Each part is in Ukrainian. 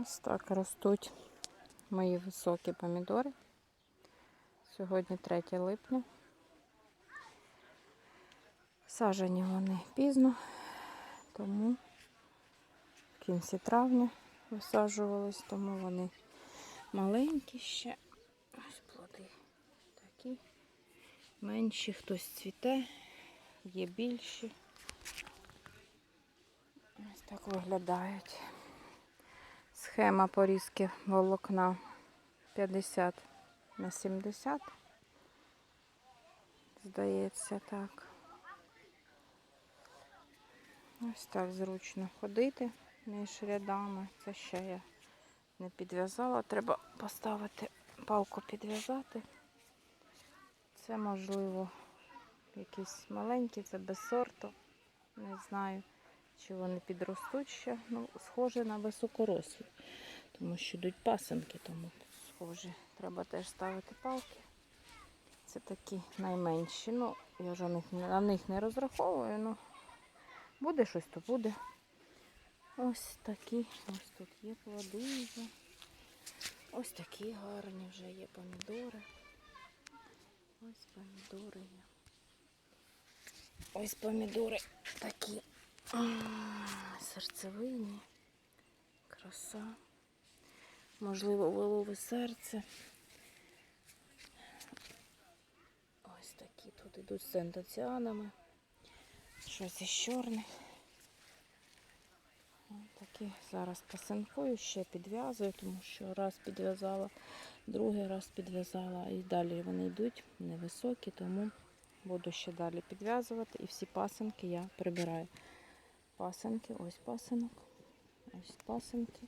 Ось так ростуть мої високі помідори. Сьогодні 3 липня. Сажені вони пізно, тому в кінці травня висаджувались, тому вони маленькі ще. Ось плоди такі. Менші, хтось цвіте, є більші. Ось так виглядають. Схема порізки волокна 50 на 70. Здається, так. Ось так зручно ходити між рядами. Це ще я не підв'язала. Треба поставити палку підв'язати. Це можливо якісь маленькі, це без сорту. Не знаю, чи вони підростуть ще. Ну, схоже на високорослі, тому що йдуть пасенки, тому схоже. Треба теж ставити палки. Це такі найменші. Ну, я вже на них, не розраховую, ну буде щось, то буде. Ось такі, ось тут є плоди. Ось такі гарні вже є помідори. Ось помідори є. Ось помідори такі м, серцевинні. Краса. Можливо, волове серце. Ось такі тут ідуть з центоціанами. Щось із чорних. Такі зараз посинкую, ще підв'язую, тому що раз підв'язала, другий раз підв'язала і далі вони йдуть невисокі, тому буду ще далі підв'язувати і всі пасинки я прибираю. Пасинки, ось пасинок, ось пасинки.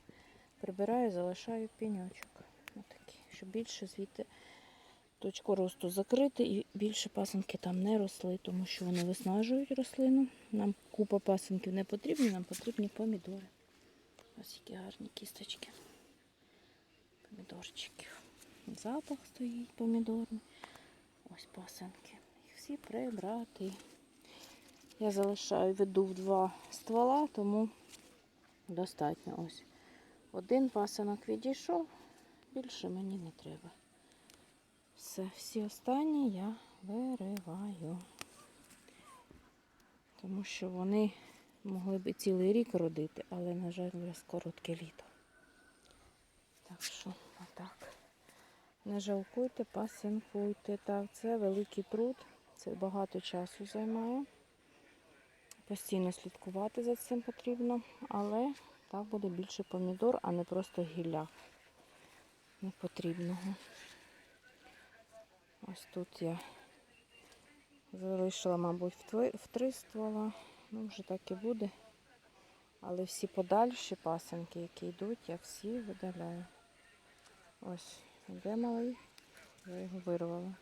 Прибираю, залишаю пеньочок. Отакі, щоб більше звідти точку росту закрити і більше пасинки там не росли, тому що вони виснажують рослину. Нам купа пасинків не потрібні, нам потрібні помідори. Ось які гарні кісточки. Помідорчиків. Запах стоїть помідорний. Ось пасинки. Їх всі прибрати. Я залишаю веду в два ствола, тому достатньо ось. Один пасинок відійшов, більше мені не треба. Все, всі останні я вириваю. Тому що вони могли б цілий рік родити, але, на жаль, зараз коротке літо. Так що, отак. Не жалкуйте, пасинкуйте. Так, це великий труд, це багато часу займає. Постійно слідкувати за цим потрібно, але так буде більше помідор, а не просто гілля непотрібного. Ось тут я залишила, мабуть, в три ствола. Ну, вже так і буде. Але всі подальші пасенки, які йдуть, я всі видаляю. Ось, де малий, я його вирвала.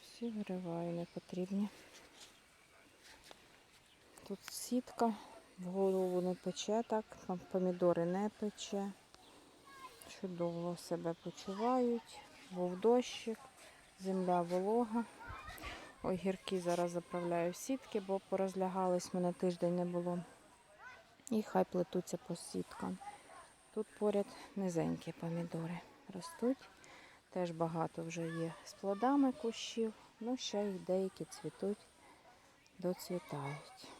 Всі вириваю, не потрібні. Тут сітка, голову не пече так, там помідори не пече. Чудово себе почувають, був дощик, земля волога. Огірки зараз заправляю в сітки, бо порозлягались, мене тиждень не було. І хай плетуться по сіткам. Тут поряд низенькі помідори ростуть. Теж багато вже є з плодами кущів. Ну, ще й деякі цвітуть, доцвітають.